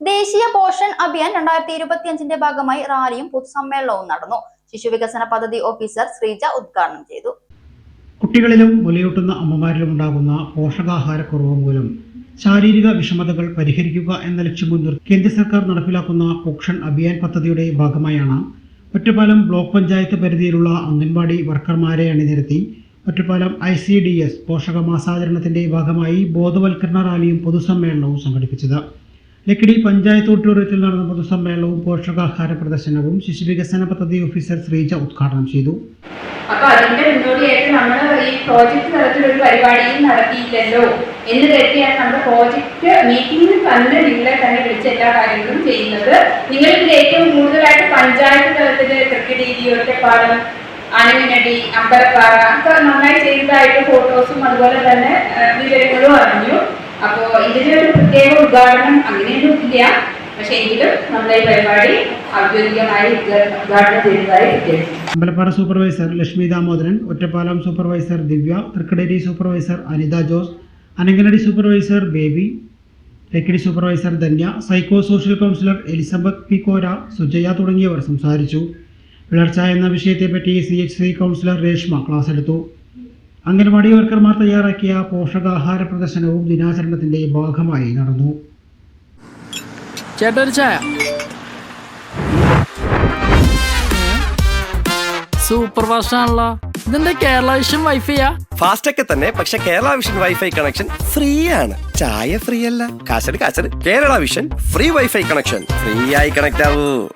ദേശീയ പോഷൺ അഭിയാൻ രണ്ടായിരത്തി ഇരുപത്തിയഞ്ചിന്റെ ഭാഗമായി റാലിയും പൊതുസമ്മേളനവും നടന്നു. ശിശുവികസന പദ്ധതി ഓഫീസർ ശ്രീജ ഉദ്ഘാടനം ചെയ്തു. കുട്ടികളിലും മുലയൂട്ടുന്ന അമ്മമാരിലും ഉണ്ടാകുന്ന പോഷകാഹാരക്കുറവ് മൂലം ശാരീരിക വിഷമതകൾ പരിഹരിക്കുക എന്ന ലക്ഷ്യം മുൻനിർത്തി കേന്ദ്ര സർക്കാർ നടപ്പിലാക്കുന്ന പോഷൺ അഭിയാൻ പദ്ധതിയുടെ ഭാഗമായാണ് ഒറ്റപ്പാലം ബ്ലോക്ക് പഞ്ചായത്ത് പരിധിയിലുള്ള അംഗൻവാടി വർക്കർമാരെ അണിനിരത്തി Ottapalam I C D S പോഷക മാസാചരണത്തിന്റെ ഭാഗമായി ബോധവൽക്കരണ റാലിയും പൊതുസമ്മേളനവും സംഘടിപ്പിച്ചത്. ലക്കിടി പഞ്ചായത്ത് ഓഡിറ്റോറിയത്തിൽ നടന്ന പൊതുസമ്മേളനവും പോഷകാഹാര പ്രദർശനവും ശിശു വികസന പദ്ധതി ഓഫീസർ ശ്രീജ ഉദ്ഘാടനം ചെയ്തു. അപ്പൊ അതിന്റെ മുന്നോടിയായിട്ട് നമ്മൾ ഈ പ്രോജക്റ്റ് തലത്തിലൊരു പരിപാടിയും നടത്തിയില്ലല്ലോ. എന്ന് കരുതിയാണ് നമ്മൾ പ്രോജക്റ്റ് മീറ്റിംഗിൽ തന്നെ നിങ്ങളെ തന്നെ വിളിച്ച് എല്ലാ കാര്യങ്ങളും ചെയ്യുന്നത്. നിങ്ങൾ ഇതിൽ ഏറ്റവും കൂടുതലായിട്ട് പഞ്ചായത്ത് തലത്തിൽ തൃക്കടീതി ഒറ്റപ്പാലം അണുവിനടി അമ്പലപ്പാറ ഒക്കെ നന്നായി ചെയ്തതായിട്ട് ഫോട്ടോസും അതുപോലെ തന്നെ വിവരങ്ങളും അറിഞ്ഞു. അപ്പോൾ ഇതിനൊരു പ്രത്യേക ഉദ്ഘാടനം അങ്ങനെയൊന്നും ഇല്ല. പക്ഷെ എങ്കിലും നമ്മുടെ ഈ പരിപാടി ഔദ്യോഗികമായി ഉദ്ഘാ- ഉദ്ഘാടനം ചെയ്തതായി Ambalappara supervisor Lakshmi Damodaran Ottapalam supervisor Divya Thrikkadeeri supervisor Anitha Jose Ananganadi supervisor Baby Lakkidi supervisor Dhanya psycho social counsellor Elizabeth P Kora Sujaya തുടങ്ങിയവർ സംസാരിച്ചു. വിളർച്ച എന്ന വിഷയത്തെപ്പറ്റി C H C counsellor Reshma class എടുത്തു. അംഗൻവാടി വർക്കർമാർ തയ്യാറാക്കിയ പോഷകാഹാര പ്രദർശനവും ദിനാചരണത്തിന്റെ ഭാഗമായി നടന്നു. ചായ. സൂപ്പർ കേരള വിഷൻ വൈഫൈയാ ഫാസ്റ്റ് ഒക്കെ തന്നെ പക്ഷെ Kerala Vision wifi connection free ആണ് ചായ ഫ്രീ അല്ല കാശട് കാശട്. Kerala Vision free wifi connection free ആയി കണക്ട് ആവൂ.